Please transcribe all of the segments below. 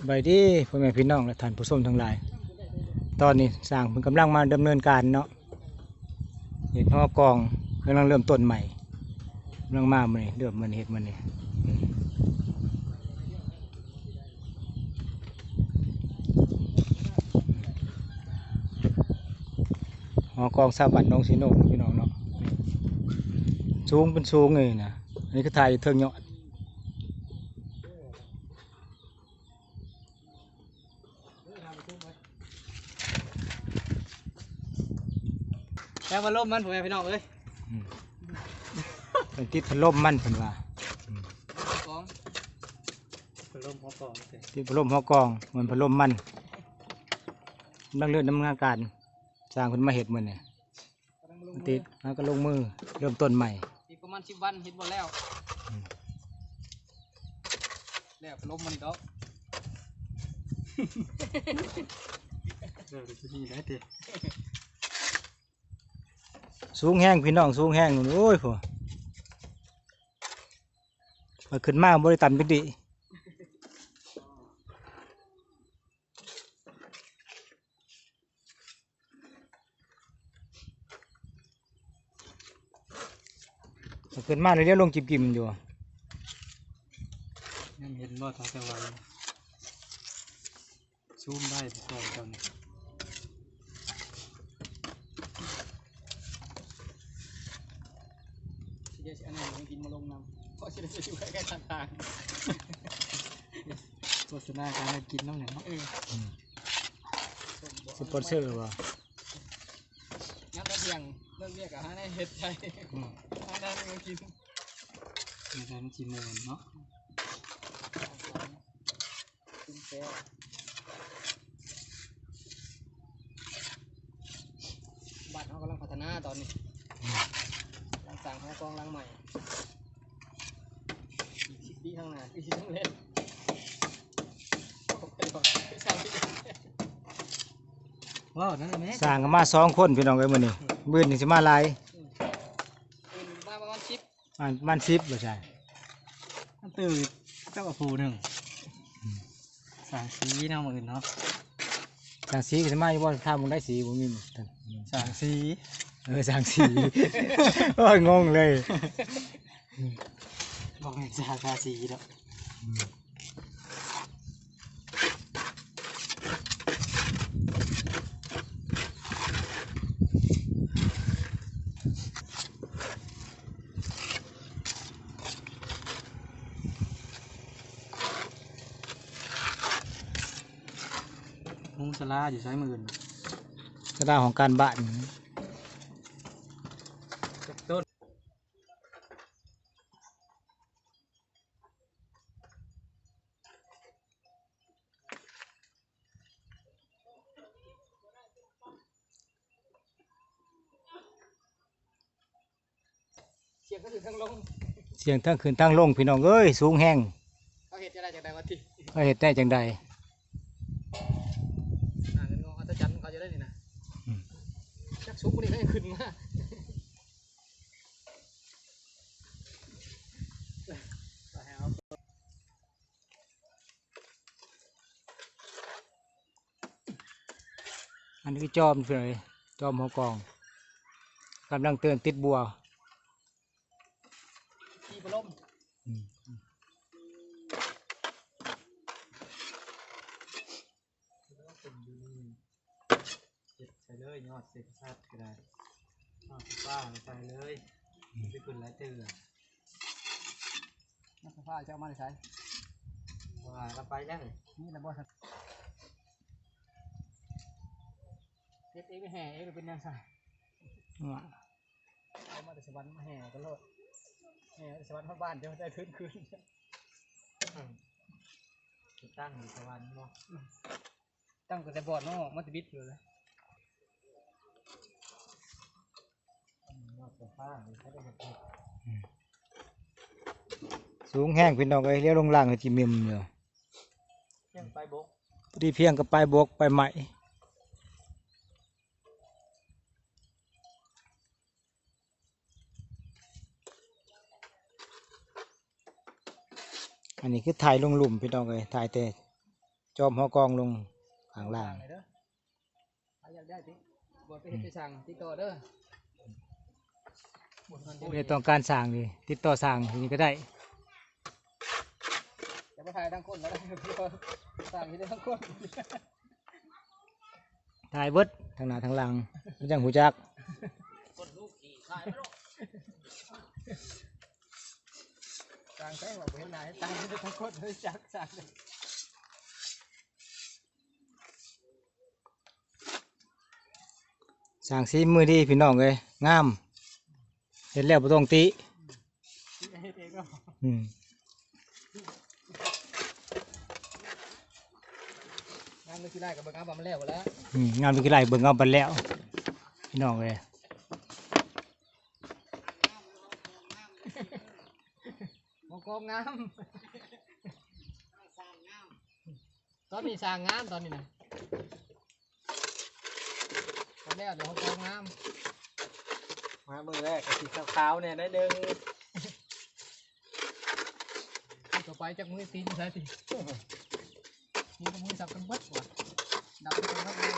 สบายดีพ่อแม่พี่น้องและท่านผู้ชมทั้งหลาย ตอนนี้สร้างเพิ่นกำลังมาดำเนินการเนาะเห็นหัวกองกำลังเริ่มต้นใหม่กำลังมามื้อนี้เริ่มมันเฮ็ดมันนี่หัวกองสาบันน้องสิโนพี่น้องเนาะนี่สูงเป็นสูงเลยนะอันนี้ก็ถ่ายอยู่เทิงยอด แล้ว่าล่มมันผมพี่น้องเอ้ยเป็นติดพัดลมมันเพิ่นว่าของเป็นล่มหัวกองเลยติดพัดลมหัวกองเหมือนพัดลมมันกำลังเริ่มดำเนินการสร้างเพิ่นมาเฮ็ดมื้อนี่มันติดแล้วก็ลงมือเริ่มต้นใหม่อีกประมาณสิบวันเห็นหมดแล้วอืมแล้วล่มมันดอกเออจะดีแล้วเด็ สูงแห้งพี่น้องสูงแห้งโอ้ยพ่อมาขึ้นมาบ่ได้ต่ำจักดีมาขึ้นมาเรื่อยๆลงจิบๆอยู่ยังเห็นว่าทางจังหวัดซูมได้ทุกคนตอนนี้ที่ จะอันนี้มันกินมาลงน้ำเพราะจะได้อยู่ใกล้ๆทางทางโฆษณาการกินน้ำเนี่ยเนาะเออสปอนเซอร์บ่งั้นเราเพียงเรื่องเรียกกับฮะในเห็ดใจอืมฮะนั่นมันกินมีน้ำจีมูนเนาะกินแก้วบ้านเขากำลังพัฒนาตอนนี้ กำลังสั่งห้องกองหลังใหม่อีกสิบปีข้างหน้าที่ต้องเล่นโอเคก่อนไม่ใช่ที่ว้าวนั่นแหละแม่สร้างกันมาสองคนพี่น้องเอ้ยมื้อนี้มื้อนี้สิมาหลายตื่นมาประมาณชิปประมาณประมาณ10บ่ใช่ตื่นเจ้ากับผูหนึ่งสางสีเนาะมือเนาะสร้างสีก็สิมาอยู่บ่ถ้ามึงได้สีบ่มี สางสีเออสร้างสีโอ้ยงงเลยบอกให้สางสีแล้วมุงสลาอยู่ซ้ายมือ กระดาษของการบ้านต้นเสียงก็ถึงข้างลงเสียงทั้งขึ้นทั้งลงพี่น้องเอ้ยสูงแห้งเขาเห็นจะได้จากใดวันที่ก็เฮ็ดได้จังใด อ่าเงินงออัศจรรย์เขาจะได้นี่นะ อืม ชุกมันนี่เขาจะขึ้นมาไปเอาอันนี้คือจอมเพิ่นเอ้ยจอมหัวกองกำลังเตือนติดบัวขี่พัดลม เสร็จไปเลยยอดเสร็จชัดก็ได้ยอดฟ้าไปเลยไปขึ้นแล้วเจอยอดฟ้าจะเอามาใช้ว่าเราไปแล้วนี่ระบบเฮ็ดเองไม่แห่เองเป็นยังไงว่าเอามาแต่สวรรค์มาแห่กันโลดแห่สวรรค์มาบ้านจะได้คืนคืนตั้งอยู่สวรรค์เนาะตั้งแต่บอดเนาะมันจะบิดอยู่เลยนอกจากฟ้าใช้ได้หมด สูงแห้งพี่น้องเอ้ยเลี้ยวลงล่างก็จิมิมอยู่เพียงไปบกพอดีเพียงกับปลายบกไปใหม่อันนี้คือถ่ายลงหลุมพี่น้องเอ้ยถ่ายแต่จอมหอกองลงข้างล่างไหนเด้อยากได้ติบ่ไปเฮ็ดไปสั่งติดต่อเด้อ บ่ทันเด้อไม่ต้องการสร้างนี่ติดต่อสร้างที่นี่ก็ได้จะไปถ่ายทั้งคนแล้วได้พี่ก็สั่งให้ได้ทั้งคนถ่ายเบิดทางหน้าทางหลังมันจังหูจักสั่งแป้งบอกเห็นหน้าให้ตายให้ได้ทั้งคนเลยจักสั่งเลยสร้างสีมือดีพี่น้องเลยงาม เห็นแล้วบ่ต้องติเฮ็ดเองก็อืมงานมันสิได้กับเบิ่งเอาบ่มาแล้วหมดแล้วอืมงามเป็นกี่ไรเบิ่งเอาไปแล้วพี่น้องเลยมองกองงามตอนนี้สร้างงามตอนนี้นะตอนแรกเดี๋ยวมองกองงาม มามือแรกสีขาวๆเนี่ยได้ดึงต่อไปจากมือตีนใช่สินี่ก็มือสับกันเบิดว่ะดับกันทั้งเลย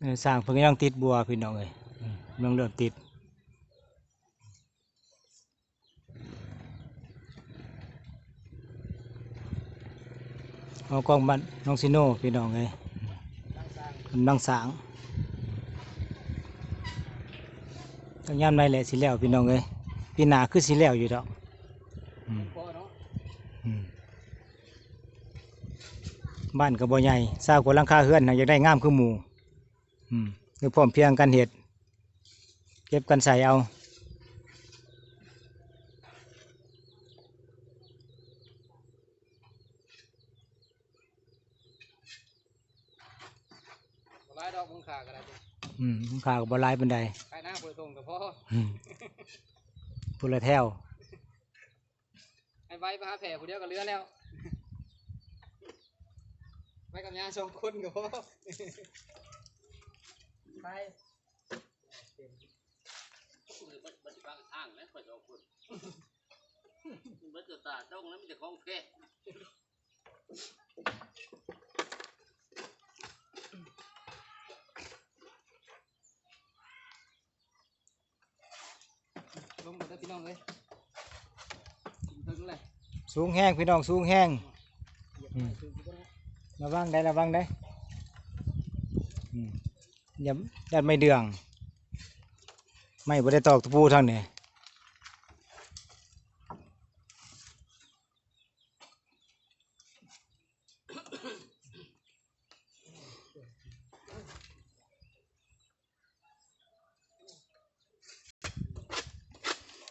เออสร้างเพิ่งยังติดบัวพี่น้องเลยอืมกำลังเริ่มติดเอากล้องบันน้องซิโน่พี่น้องเลยตั้งสร้างกำลังสร้าง ต้องย่ำไรแหละสิแล้วพี่น้องเลยปีหนาคือสิแล้วอยู่ดอกอืมพอเนาะอืมบ้านก็บ่ใหญ่สร้างกว่าหลังคาเฮือนน่ะอยากได้งามคือหมู่อืมคือพร้อมเพรียงกันเห็ดเก็บกันใส่เอาบ่ร้ายดอกมึงขาก็ได้อืมหลังคาก็บ่หลายบันไดใครหน้าเปิดตร งกับพ่ออืมพูดละแถวไอ้ใบมาหาแผลผู้เดียวก็เหลือแล้วไปกับยาสองคนกับพ่อไปบันทึกทางนะคอยจะเอาคนบันทึกตาต้องนั้นมันจะคล้องแค่ สูงแห้งพี่น้องสูงแห้งมไปถึงได้ระวังได้ระวังได้อย่าดันไม่เดือง ไม่บ่ได้ตอกตะปูทางนี้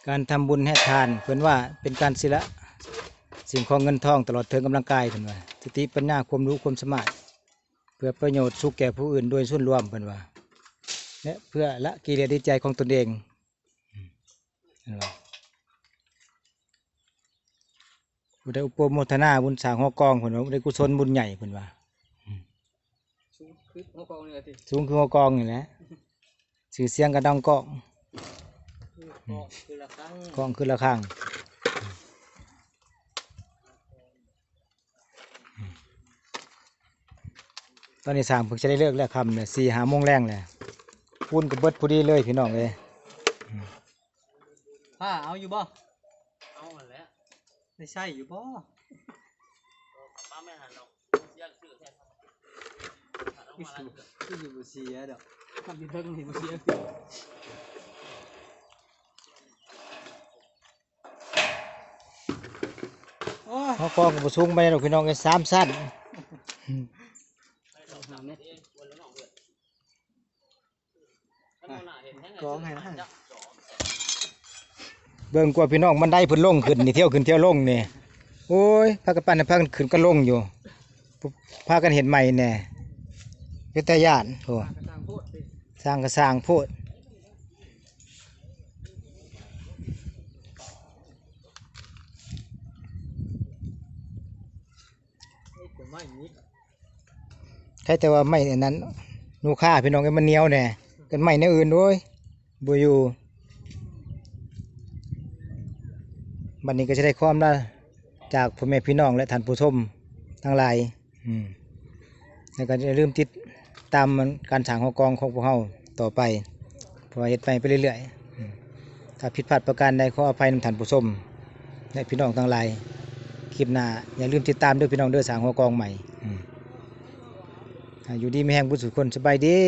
การทำบุญให้ทานเพื่อนว่าเป็นการศิละ สิ่งของเงินทองตลอดเทิงกำลังกายเพื่อนว่าสติปัญญาความรู้ความสามารถเพื่อประโยชน์สุขแก่ผู้อื่นโดยส่วนรวมเพื่อนว่าและเพื่อละกิเลสในใจของตนเองอืมเพิ่นว่าผู้ได้อุปโมทนาบุญสร้างหอกองเพื่อนว่าได้กุศลบุญใหญ่เพื่อนว่าสูงขึ้นหัวกองเลยทีสูงคือหอกองนี่แหละสื่อเสียงกระดังกองคือกองคือละครั้ง องคือละข้างตอนนี้สามเพิ่งจะได้เลิกแล้วคำเนี่ยสี่หาโมงแรงเลยพูนกับเบิดพอดีเลยพี่น้องเลยผ้าเอาอยู่บ่เอาหันแล้วไม่ใช่อยู่บ่ป้าไม่หันหรอกเสียงชื่อแท้ต้องคือมาอแล้วยู่คืออยู่บุเสียดอกทำอยู่เทิงนี่บุเสียโอ้ยเขากองกับสูงไปหรอกพี่น้องเลยสามสั้น หาเม็ด วันละน้องเดือนถ้ามันหน้าเห็นแท้ไง กองให้นะจับจ่อเบิ่งกว่าพี่น้องมันได้พิ่นลงขึ้นนี่เที่ยวขึ้นเที่ยวลงนี่โอ้ยพากันปั่นพากันขึ้นก็ลงอยู่พากันเห็นใหม่แน่เป็นตาย่านโอ้กระซังโพดสร้างก็สร้างโพูดเอ้ยเดี๋ยวไม่นิดใช่แต่ว่าไม่อันนั้นนูค่าพี่น้องไอ้มันเนียวแน่กันไม่ในอื่นด้วย บอยู่บันนี้ก็จะได้ความละจากพ่อแม่พี่น้องและท่านผู้ชมทั้งหลายอืมแล้วก็อย่าลืมติดตามการสร้างหอกองของพวกเราต่อไปเพราะเฮ็ดไปไปเรื่อยๆถ้าผิดพลาดประการใดขออภัยนำท่านผู้ชมและพี่น้องทั้งหลายคลิปหน้าอย่าลืมติดตามด้อพี่น้องด้อสร้างหอกองใหม่อืมอ่าอยู่ดีไม่แห้งบุญสุขคนสบายดี